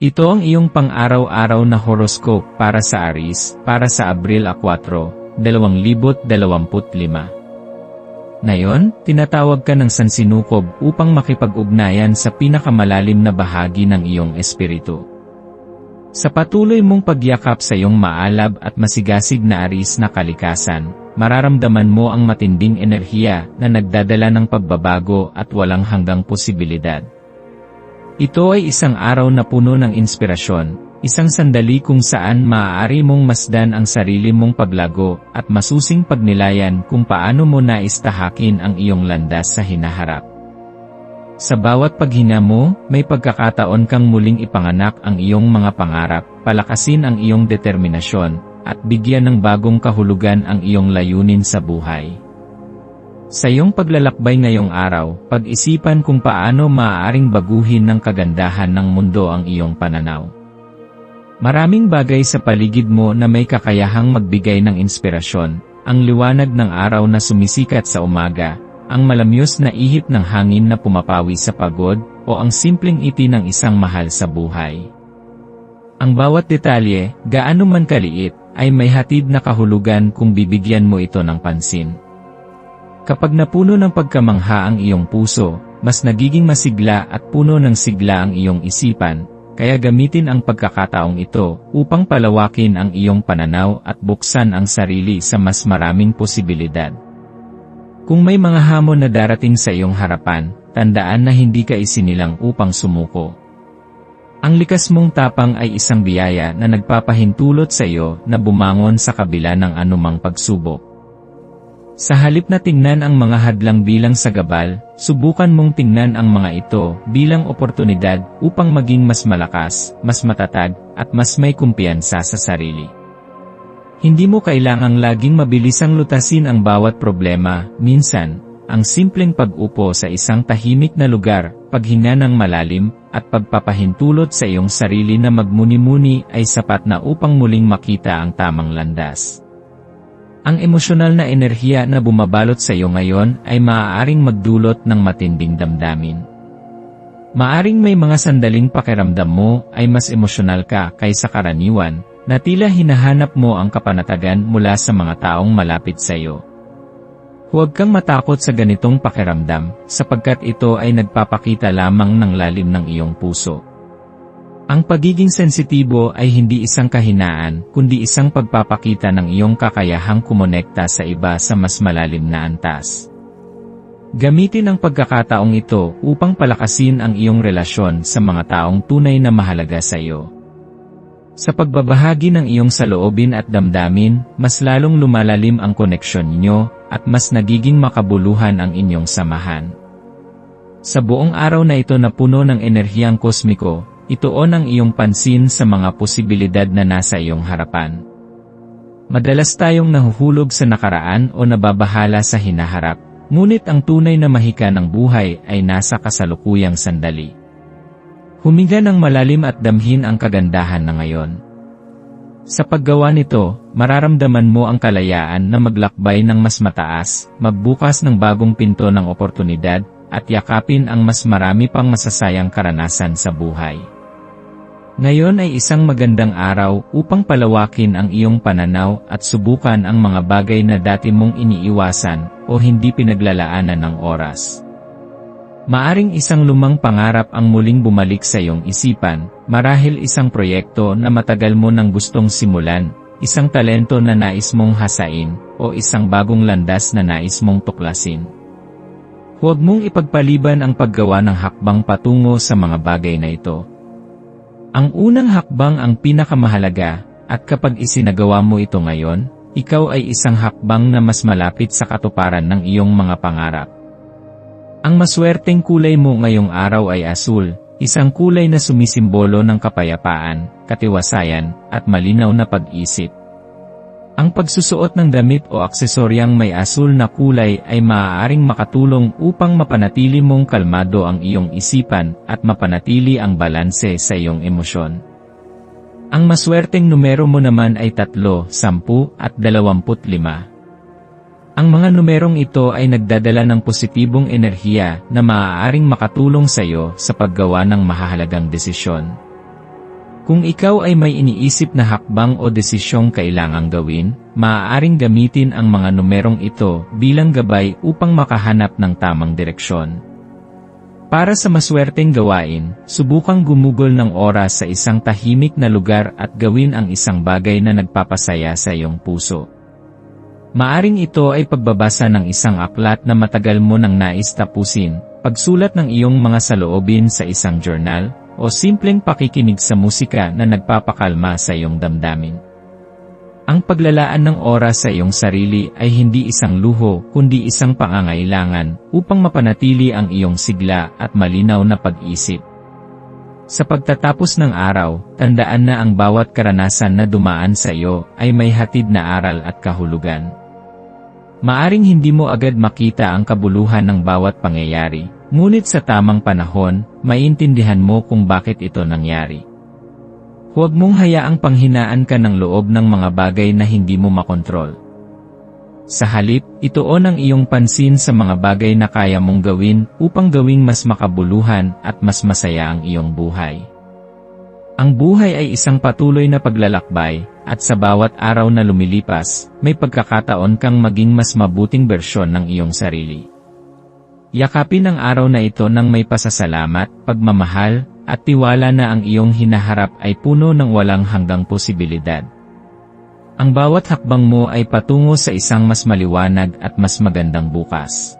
Ito ang iyong pang-araw-araw na horoscope para sa Aris, para sa Abril 4, 2025. Ngayon, tinatawag ka ng sansinukob upang makipag-ugnayan sa pinakamalalim na bahagi ng iyong espiritu. Sa patuloy mong pagyakap sa iyong maalab at masigasig na aris na kalikasan, mararamdaman mo ang matinding enerhiya na nagdadala ng pagbabago at walang hanggang posibilidad. Ito ay isang araw na puno ng inspirasyon, isang sandali kung saan maaari mong masdan ang sarili mong paglago at masusing pagnilayan kung paano mo naistahakin ang iyong landas sa hinaharap. Sa bawat paghina mo, may pagkakataon kang muling ipanganak ang iyong mga pangarap, palakasin ang iyong determinasyon, at bigyan ng bagong kahulugan ang iyong layunin sa buhay. Sa iyong paglalakbay ngayong araw, pag-isipan kung paano maaaring baguhin ng kagandahan ng mundo ang iyong pananaw. Maraming bagay sa paligid mo na may kakayahang magbigay ng inspirasyon, ang liwanag ng araw na sumisikat sa umaga, ang malamyos na ihip ng hangin na pumapawi sa pagod, o ang simpleng iti ng isang mahal sa buhay. Ang bawat detalye, gaano man kaliit, ay may hatid na kahulugan kung bibigyan mo ito ng pansin. Kapag napuno ng pagkamangha ang iyong puso, mas nagiging masigla at puno ng sigla ang iyong isipan, kaya gamitin ang pagkakataong ito upang palawakin ang iyong pananaw at buksan ang sarili sa mas maraming posibilidad. Kung may mga hamon na darating sa iyong harapan, tandaan na hindi ka isinilang upang sumuko. Ang likas mong tapang ay isang biyaya na nagpapahintulot sa iyo na bumangon sa kabila ng anumang pagsubok. Sa halip na tingnan ang mga hadlang bilang sagabal, subukan mong tingnan ang mga ito bilang oportunidad upang maging mas malakas, mas matatag, at mas may kumpiyansa sa sarili. Hindi mo kailangang laging mabilisang lutasin ang bawat problema, minsan, ang simpleng pag-upo sa isang tahimik na lugar, paghinga ng malalim, at pagpapahintulot sa iyong sarili na magmuni-muni ay sapat na upang muling makita ang tamang landas. Ang emosyonal na enerhiya na bumabalot sa iyo ngayon ay maaaring magdulot ng matinding damdamin. Maaring may mga sandaling pakiramdam mo ay mas emosyonal ka kaysa karaniwan, na tila hinahanap mo ang kapanatagan mula sa mga taong malapit sa iyo. Huwag kang matakot sa ganitong pakiramdam, sapagkat ito ay nagpapakita lamang ng lalim ng iyong puso. Ang pagiging sensitibo ay hindi isang kahinaan, kundi isang pagpapakita ng iyong kakayahang kumonekta sa iba sa mas malalim na antas. Gamitin ang pagkakataong ito upang palakasin ang iyong relasyon sa mga taong tunay na mahalaga sa iyo. Sa pagbabahagi ng iyong saloobin at damdamin, mas lalong lumalalim ang koneksyon ninyo, at mas nagiging makabuluhan ang inyong samahan. Sa buong araw na ito na puno ng enerhiyang kosmiko, Ituon ang iyong pansin sa mga posibilidad na nasa iyong harapan. Madalas tayong nahuhulog sa nakaraan o nababahala sa hinaharap, ngunit ang tunay na mahika ng buhay ay nasa kasalukuyang sandali. Huminga ng malalim at damhin ang kagandahan na ngayon. Sa paggawa nito, mararamdaman mo ang kalayaan na maglakbay ng mas mataas, magbukas ng bagong pinto ng oportunidad, at yakapin ang mas marami pang masasayang karanasan sa buhay. Ngayon ay isang magandang araw upang palawakin ang iyong pananaw at subukan ang mga bagay na dati mong iniiwasan o hindi pinaglalaanan ng oras. Maaring isang lumang pangarap ang muling bumalik sa iyong isipan, marahil isang proyekto na matagal mo nang gustong simulan, isang talento na nais mong hasain, o isang bagong landas na nais mong tuklasin. Huwag mong ipagpaliban ang paggawa ng hakbang patungo sa mga bagay na ito, ang unang hakbang ang pinakamahalaga, at kapag isinagawa mo ito ngayon, ikaw ay isang hakbang na mas malapit sa katuparan ng iyong mga pangarap. Ang maswerteng kulay mo ngayong araw ay asul, isang kulay na sumisimbolo ng kapayapaan, katiwasayan, at malinaw na pag-isip. Ang pagsusuot ng damit o aksesoryang may asul na kulay ay maaaring makatulong upang mapanatili mong kalmado ang iyong isipan at mapanatili ang balanse sa iyong emosyon. Ang maswerteng numero mo naman ay 3, 10 at 25. Ang mga numerong ito ay nagdadala ng positibong enerhiya na maaaring makatulong sa iyo sa paggawa ng mahahalagang desisyon. Kung ikaw ay may iniisip na hakbang o desisyong kailangang gawin, maaaring gamitin ang mga numerong ito bilang gabay upang makahanap ng tamang direksyon. Para sa maswerteng gawain, subukang gumugol ng oras sa isang tahimik na lugar at gawin ang isang bagay na nagpapasaya sa iyong puso. Maaring ito ay pagbabasa ng isang aklat na matagal mo nang nais tapusin, pagsulat ng iyong mga saloobin sa isang journal, o simpleng pakikinig sa musika na nagpapakalma sa iyong damdamin. Ang paglalaan ng oras sa iyong sarili ay hindi isang luho kundi isang pangangailangan upang mapanatili ang iyong sigla at malinaw na pag-isip. Sa pagtatapos ng araw, tandaan na ang bawat karanasan na dumaan sa iyo ay may hatid na aral at kahulugan. Maaring hindi mo agad makita ang kabuluhan ng bawat pangyayari, ngunit sa tamang panahon, maintindihan mo kung bakit ito nangyari. Huwag mong hayaang panghinaan ka ng loob ng mga bagay na hindi mo makontrol. Sa halip, ituon ang iyong pansin sa mga bagay na kaya mong gawin upang gawing mas makabuluhan at mas masaya ang iyong buhay. Ang buhay ay isang patuloy na paglalakbay, at sa bawat araw na lumilipas, may pagkakataon kang maging mas mabuting bersyon ng iyong sarili. Yakapin ang araw na ito ng may pasasalamat, pagmamahal, at tiwala na ang iyong hinaharap ay puno ng walang hanggang posibilidad. Ang bawat hakbang mo ay patungo sa isang mas maliwanag at mas magandang bukas.